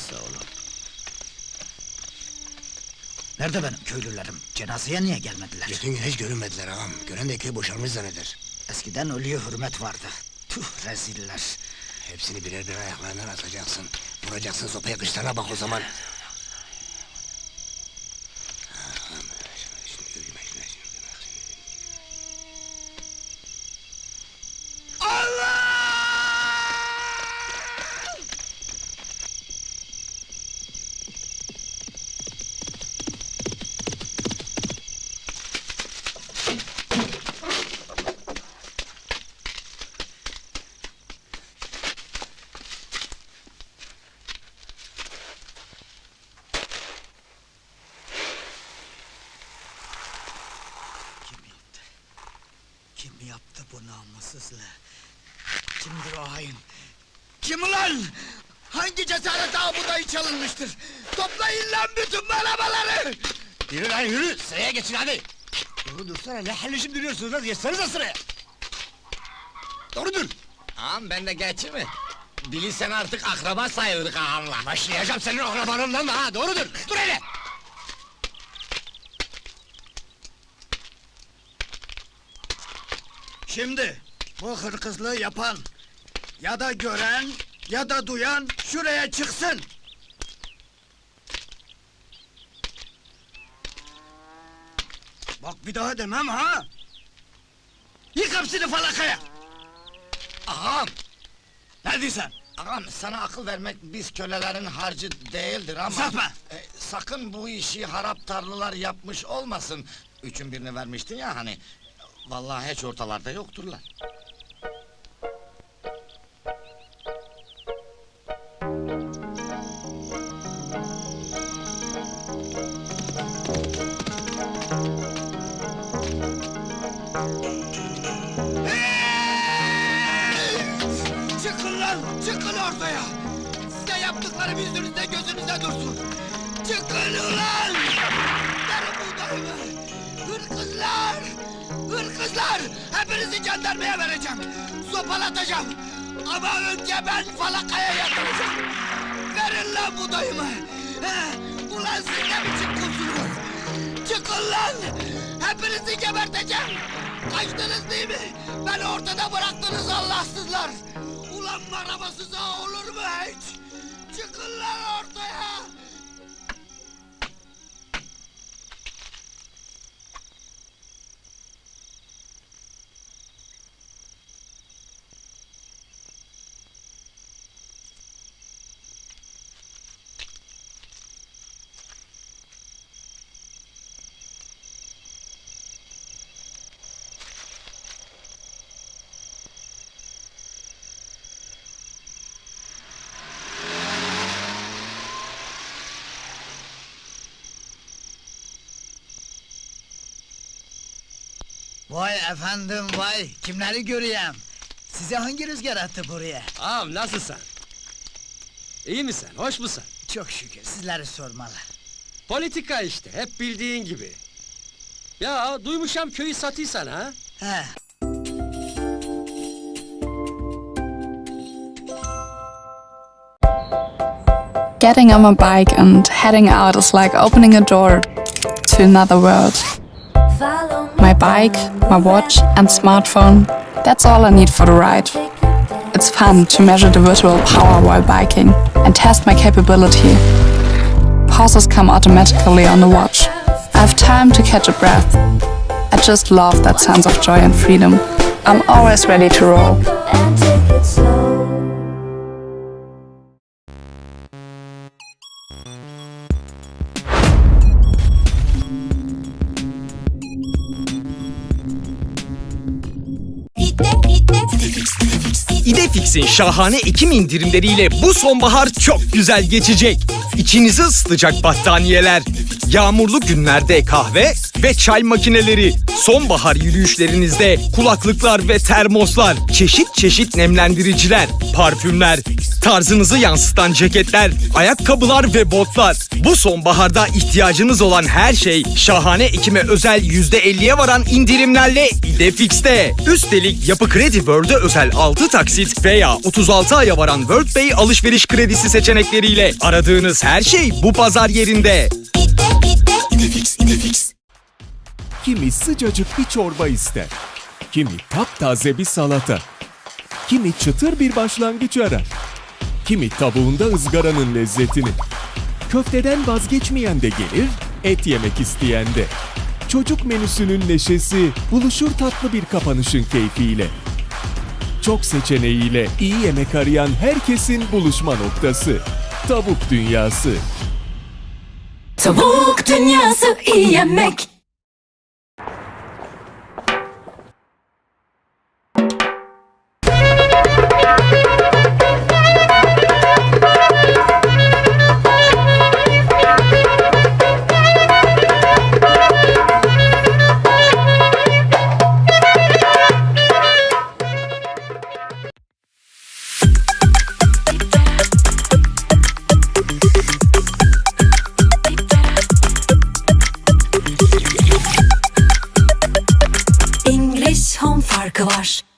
Neyse oğlum. Nerede benim köylülerim? Cenazeye niye gelmediler? Bütün gün hiç görünmediler ağam. Gören de köy boşalmış zanneder. Eskiden ölüye hürmet vardı. Tüh reziller. Hepsini birer birer ayaklarından atacaksın. Vuracaksın sopaya kışlarına bak o zaman. Kim yaptı? Kim yaptı bu namussuzluğu? Kimdir o hain? Kim ulan? Hangi cesaret ağı budayı çalınmıştır? Toplayın lan bütün arabaları! Yürü lan yürü. Sıraya geçin hadi. Doğru dursana ne halleşip duruyorsunuz lan? Geçsenize sıraya. Doğru dur. Ağam ben de geçeyim mi? Bilirsen artık akraba sayılırız ağamla. Başlayacağım senin akrabanından da ha. Doğru dur. Dur hele. Şimdi bu hırkızlığı yapan ya da gören ya da duyan şuraya çıksın. Bak bir daha demem ha. Yık hepsini falakaya. Ağam! Ne diyorsun? Ağam sana akıl vermek biz kölelerin harcı değildir ama... Sapma! E, sakın bu işi harap tarlılar yapmış olmasın. Üçün birini vermiştin ya hani... Vallahi hiç ortalarda yokturlar. Çıkın! Çıkın ortaya! Size yaptıklarım yüzünüzde gözünüzde dursun! Çıkın ulan! Hırkızlar! Hepinizi jandarmaya vereceğim! Sopalatacağım! Ama önce ben falakaya yatıracağım! Verin lan buğdayımı! He, Ulan siz ne biçim kulsunuz? Çıkın lan! Hepinizi geberteceğim! Kaçtınız değil mi? Beni ortada bıraktınız Allahsızlar! Ulan arabasız ağa olur mu hiç? Çıkın lan ortaya! Vay efendim vay! Kimleri göreyim? Size hangi rüzgar attı buraya? Ağam nasılsın? İyi misin? Hoş musun? Çok şükür sizleri sormalı. Politika işte, hep bildiğin gibi. Ya duymuşam köyü satıysan ha? He, Getting on my bike and heading out is like opening a door to another world. My bike, my watch, and smartphone that's all I need for the ride. It's fun to measure the virtual power while biking and test my capability. Pauses come automatically on the watch. I have time to catch a breath. I just love that sense of joy and freedom. I'm always ready to roll. İdefix'in şahane Ekim indirimleriyle bu sonbahar çok güzel geçecek. İçinizi ısıtacak battaniyeler, yağmurlu günlerde kahve, ve çay makineleri. Sonbahar yürüyüşlerinizde kulaklıklar ve termoslar, çeşit çeşit nemlendiriciler, parfümler, tarzınızı yansıtan ceketler, ayakkabılar ve botlar. Bu sonbaharda ihtiyacınız olan her şey şahane Ekim'e özel %50'ye varan indirimlerle İdefix'te. Üstelik Yapı Kredi World'e özel 6 taksit veya 36 aya varan World Pay alışveriş kredisi seçenekleriyle aradığınız her şey bu pazar yerinde. Kimi sıcacık bir çorba ister. Kimi taptaze bir salata. Kimi çıtır bir başlangıç arar. Kimi tavuğunda ızgaranın lezzetini. Köfteden vazgeçmeyen de gelir, et yemek isteyen de. Çocuk menüsünün neşesi buluşur tatlı bir kapanışın keyfiyle. Çok seçeneğiyle iyi yemek arayan herkesin buluşma noktası. Tavuk Dünyası. Tavuk dünyası iyi yemek. Farkı var.